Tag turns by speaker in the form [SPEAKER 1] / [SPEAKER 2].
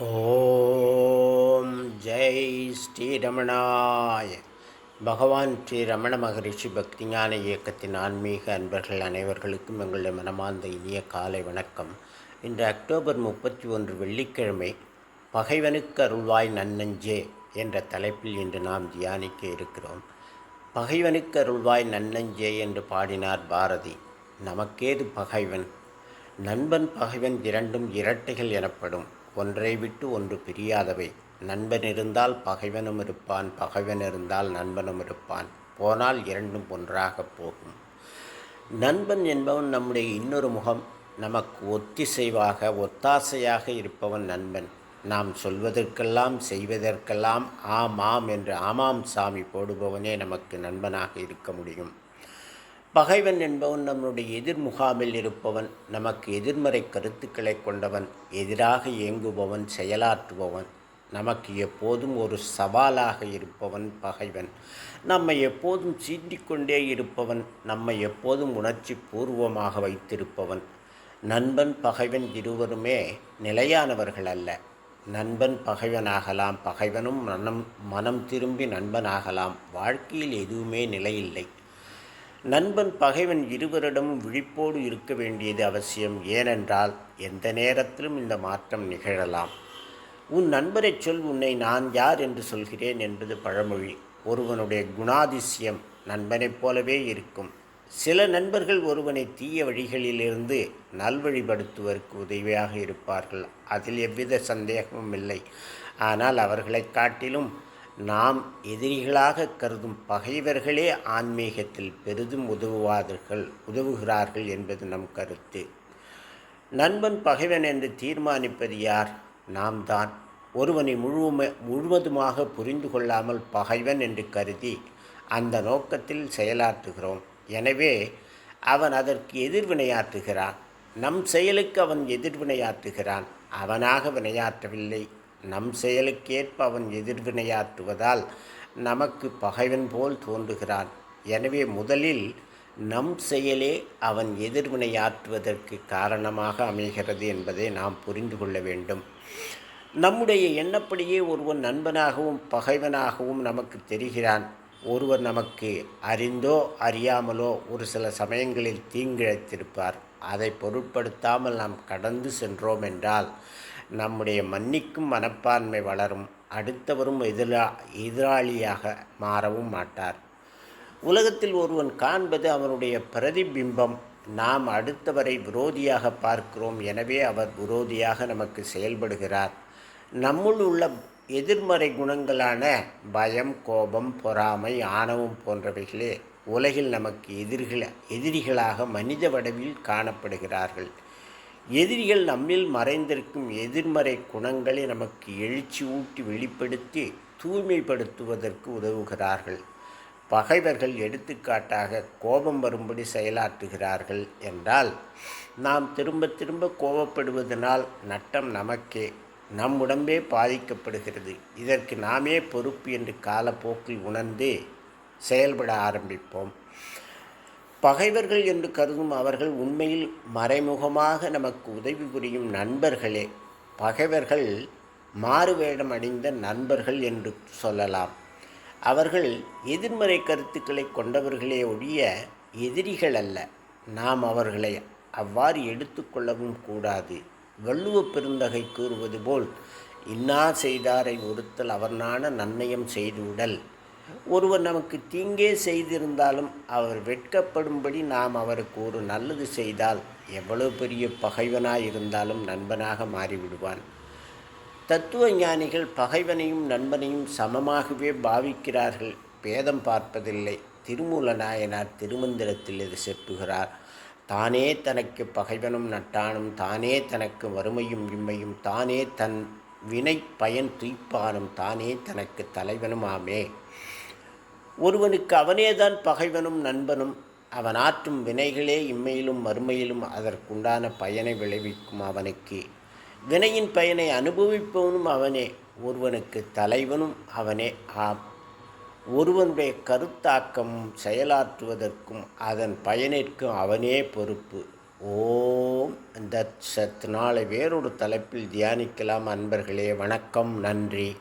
[SPEAKER 1] ஓம் ஜெய் ஸ்ரீரமணாய். பகவான் ஸ்ரீ ரமண மகரிஷி பக்திஞான இயக்கத்தின் ஆன்மீக அன்பர்கள் அனைவர்களுக்கும் எங்களுடைய மனமார்ந்த இனிய காலை வணக்கம். இன்று அக்டோபர் முப்பத்தி ஒன்று வெள்ளிக்கிழமை பகைவனுக்கு அருள்வாய் நன்னஞ்சே என்ற தலைப்பில் இன்று நாம் தியானிக்க இருக்கிறோம். பகைவனுக்கு அருள்வாய் நன்னஞ்சே என்று பாடினார் பாரதி. நமக்கேது பகைவன்? நண்பன் பகைவன் இரண்டும் இரட்டைகள் எனப்படும். ஒன்றை விட்டு ஒன்று பிரியாதவை. நண்பன் இருந்தால் பகைவனும் இருப்பான் பகைவன் இருந்தால் நண்பனும் இருப்பான். போனால் இரண்டும் ஒன்றாகப் போகும். நண்பன் என்பவன் நம்முடைய இன்னொரு முகம் நமக்கு ஒத்திசைவாக ஒத்தாசையாக இருப்பவன் நண்பன். நாம் சொல்வதற்கெல்லாம் செய்வதற்கெல்லாம் ஆம் ஆம் என்று ஆமாம் சாமி போடுபவனே நமக்கு நண்பனாக இருக்க முடியும். பகைவன் என்பவன் நம்முடைய எதிர் முகாமில் இருப்பவன் நமக்கு எதிர்மறை கருத்துக்களை கொண்டவன் எதிராக இயங்குபவன் செயலாற்றுபவன் நமக்கு எப்போதும் ஒரு சவாலாக இருப்பவன் பகைவன். நம்மை எப்போதும் சீண்டிக்கொண்டே இருப்பவன் நம்மை எப்போதும் உணர்ச்சி பூர்வமாக வைத்திருப்பவன். நண்பன் பகைவன் இருவருமே நிலையானவர்கள் அல்ல. நண்பன் பகைவனாகலாம் பகைவனும் மனம் மனம் திரும்பி நண்பனாகலாம். வாழ்க்கையில் எதுவுமே நிலையில்லை. நண்பன் பகைவன் இருவரிடமும் விழிப்போடு இருக்க வேண்டியது அவசியம். ஏனென்றால் எந்த நேரத்திலும் இந்த மாற்றம் நிகழலாம். உன் நண்பரை சொல் உன்னை நான் யார் என்று சொல்கிறேன் என்பது பழமொழி. ஒருவனுடைய குணாதிசயம் நண்பனைப் போலவே இருக்கும். சில நண்பர்கள் ஒருவனை தீய வழிகளிலிருந்து நல்வழிபடுத்துவதற்கு உதவியாக இருப்பார்கள். அதில் எவ்வித சந்தேகமும் இல்லை. ஆனால் அவர்களைக் காட்டிலும் நாம் எதிரிகளாக கருதும் பகைவர்களே ஆன்மீகத்தில் பெரிதும் உதவுவார்கள் உதவுகிறார்கள் என்பது நம் கருத்து. நண்பன் பகைவன் என்று தீர்மானிப்பது யார்? நாம் தான். ஒருவனை முழுமை முழுவதுமாக புரிந்து கொள்ளாமல் பகைவன் என்று கருதி அந்த நோக்கத்தில் செயலாற்றுகிறோம். எனவே அவன் அதற்கு எதிர்வினையாற்றுகிறான். நம் செயலுக்கு அவன் எதிர்வினையாற்றுகிறான். அவனாக வினையாற்றவில்லை. நம் செயலுக்கேற்ப அவன் எதிர்வினையாற்றுவதால் நமக்கு பகைவன் போல் தோன்றுகிறான். எனவே முதலில் நம் செயலே அவன் எதிர்வினையாற்றுவதற்கு காரணமாக அமைகிறது என்பதை நாம் புரிந்து கொள்ள வேண்டும். நம்முடைய எண்ணப்படியே ஒருவன் நண்பனாகவும் பகைவனாகவும் நமக்கு தெரிகிறான். ஒருவர் நமக்கு அறிந்தோ அறியாமலோ ஒரு சில சமயங்களில் தீங்கிழைத்திருப்பார். அதை பொருட்படுத்தாமல் நாம் கடந்து சென்றோம் என்றால் நம்முடைய மன்னிக்கும் மனப்பான்மை வளரும். அடுத்தவரும் எதிரா எதிராளியாக மாறவும் மாட்டார். உலகத்தில் ஒருவன் காண்பது அவனுடைய பிரதிபிம்பம். நாம் அடுத்தவரை விரோதியாக பார்க்கிறோம். எனவே அவர் விரோதியாக நமக்கு செயல்படுகிறார். நம்முள் உள்ள எதிர்மறை குணங்களான பயம் கோபம் பொறாமை ஆணவம் போன்றவைகளே உலகில் நமக்கு எதிரிகள் எதிரிகளாக மனித வடிவில் காணப்படுகிறார்கள். எதிரிகள் நம்மில் மறைந்திருக்கும் எதிர்மறை குணங்களை நமக்கு எழுச்சி ஊட்டி வெளிப்படுத்தி தூய்மைப்படுத்துவதற்கு உதவுகிறார்கள். பகைவர்கள் எடுத்துக்காட்டாக கோபம் வரும்படி செயலாற்றுகிறார்கள் என்றால் நாம் திரும்ப திரும்ப கோபப்படுவதனால் நட்டம் நமக்கே நம் உடம்பே பாதிக்கப்படுகிறது. இதற்கு நாமே பொறுப்பு என்று காலப்போக்கில் உணர்ந்து செயல்பட ஆரம்பிப்போம். பகைவர்கள் என்று கருதும் அவர்கள் உண்மையில் மறைமுகமாக நமக்கு உதவி புரியும் நண்பர்களே. பகைவர்கள் மாறுவேடம் அடைந்த நண்பர்கள் என்று சொல்லலாம். அவர்கள் எதிர்மறை கருத்துக்களை கொண்டவர்களே ஒழிய எதிரிகள் அல்ல. நாம் அவர்களை அவ்வாறு எடுத்துக்கொள்ளவும் கூடாது. வள்ளுவ பெருந்தகை கூறுவது போல் இன்னா செய்தாரை ஒருத்தல் அவர்னான நன்னயம் செய்துவிடல். ஒருவர் நமக்கு தீங்கே செய்திருந்தாலும் அவர் வெட்கப்படும்படி நாம் அவருக்கு ஒரு நல்லது செய்தால் எவ்வளவு பெரிய பகைவனாக இருந்தாலும் நண்பனாக மாறிவிடுவான். தத்துவ ஞானிகள் பகைவனையும் நண்பனையும் சமமாகவே பாவிக்கிறார்கள். பேதம் பார்ப்பதில்லை. திருமூல நாயனார் திருமந்திரத்தில் இது செப்புகிறார். தானே தனக்கு பகைவனும் நட்டானும் தானே தனக்கு வறுமையும் இம்மையும் தானே தன் வினை பயன் துய்ப்பானும் தானே தனக்கு தலைவனுமாமே. ஒருவனுக்கு அவனேதான் பகைவனும் நண்பனும் அவன் ஆற்றும் வினைகளே இம்மையிலும் மறுமையிலும் அதற்குண்டான பயனை விளைவிக்கும் அவனுக்கு. வினையின் பயனை அனுபவிப்பவனும் அவனே ஒருவனுக்கு தலைவனும் அவனே ஆம். ஒருவனுடைய கருத்தாக்கமும் செயலாற்றுவதற்கும் அதன் பயனிற்கும் அவனே பொறுப்பு. ஓம் தத் சத். நாளை வேறொரு தலைப்பில் தியானிக்கலாம். அன்பர்களே வணக்கம். நன்றி.